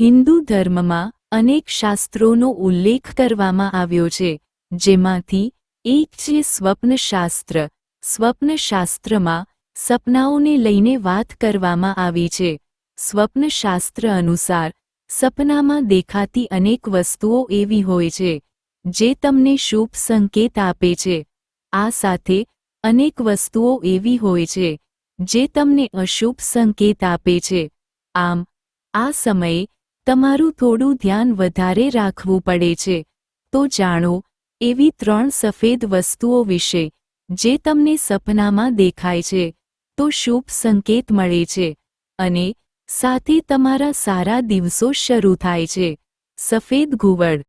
હિન્દુ ધર્મમાં અનેક શાસ્ત્રોનો ઉલ્લેખ કરવામાં આવ્યો છે, જેમાંથી એક છે સ્વપ્નશાસ્ત્ર. સ્વપ્નશાસ્ત્રમાં સપનાઓને લઈને વાત કરવામાં આવી છે. સ્વપ્નશાસ્ત્ર અનુસાર સપનામાં દેખાતી અનેક વસ્તુઓ એવી હોય છે, જે તમને શુભ સંકેત આપે છે. આ સાથે અનેક વસ્તુઓ એવી હોય છે, જે તમને અશુભ સંકેત આપે છે. આમ, આ સમયે તમારું થોડું ધ્યાન વધારે રાખવું પડે છે. તો જાણો, એવી ત્રણ સફેદ વસ્તુઓ વિશે, જે તમને સપનામાં દેખાય છે, તો શુભ સંકેત મળે છે. અને, સાથે તમારા સારા દિવસો શરૂ થાય છે. સફેદ ઘુવડ.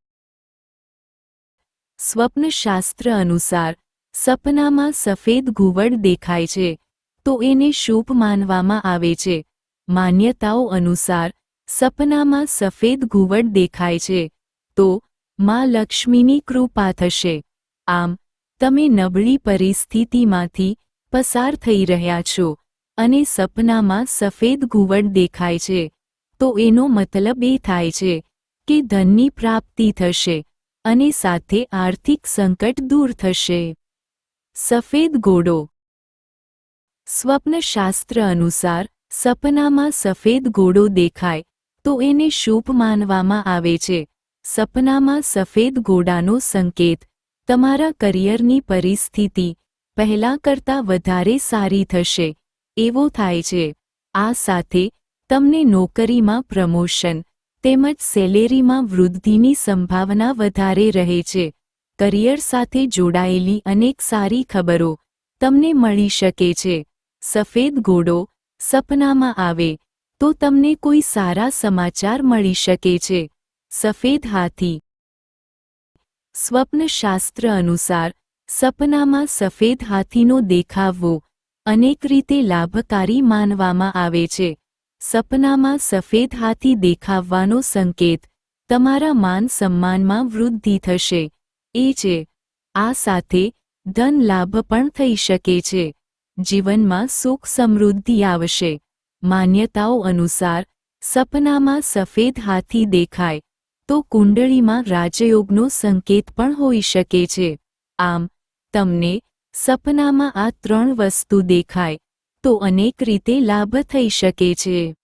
સ્વપ્નશાસ્ત્ર અનુસાર, સપનામાં સફેદ ઘુવડ દેખાય છે. તો એને શુભ માનવામાં આવે છે. માન્યતાઓ અનુસાર સપનામાં સફેદ ઘુવડ દેખાય છે, તો માં લક્ષ્મીની કૃપા થશે. આમ, તમે નબળી પરિસ્થિતિમાંથી પસાર થઈ રહ્યા છો અને સપનામાં સફેદ ઘુવડ દેખાય છે, તો એનો મતલબ એ થાય છે કે ધનની પ્રાપ્તિ થશે અને સાથે આર્થિક સંકટ દૂર થશે. સફેદ ઘોડો. સ્વપ્નશાસ્ત્ર અનુસાર, સપનામાં સફેદ ઘોડો દેખાય તો એને શુભ માનવામાં આવે છે. સપનામાં સફેદ ઘોડાનો સંકેત. તમારા કરિયરની પરિસ્થિતિ પહેલા કરતાં વધારે સારી થશે. એવો થાય છે. આ સાથે તમને નોકરીમાં પ્રમોશન તેમજ સેલેરીમાં વૃદ્ધિની સંભાવના વધારે રહે છે. કરિયર સાથે જોડાયેલી અનેક સારી ખબરો તમને મળી શકે છે. સફેદ ઘોડો સપનામાં આવે તો તમને કોઈ સારા સમાચાર મળી શકે છે. સફેદ હાથી. સ્વપ્નશાસ્ત્ર અનુસાર, સપનામાં સફેદ હાથીનો દેખાવવો અનેક રીતે લાભકારી માનવામાં આવે છે. સપનામાં સફેદ હાથી દેખાવવાનો સંકેત તમારા માન સન્માનમાં વૃદ્ધિ થશે. એ છે, આ સાથે ધન લાભ પણ થઈ શકે છે. જીવનમાં સુખ સમૃદ્ધિ આવશે. માન્યતાઓ અનુસાર, સપનામાં સફેદ હાથી દેખાય, તો કુંડળીમાં રાજયોગનો સંકેત પણ હોઈ શકે છે. આમ, તમને સપનામાં આ ત્રણ વસ્તુ દેખાય, તો અનેક રીતે લાભ થઈ શકે છે.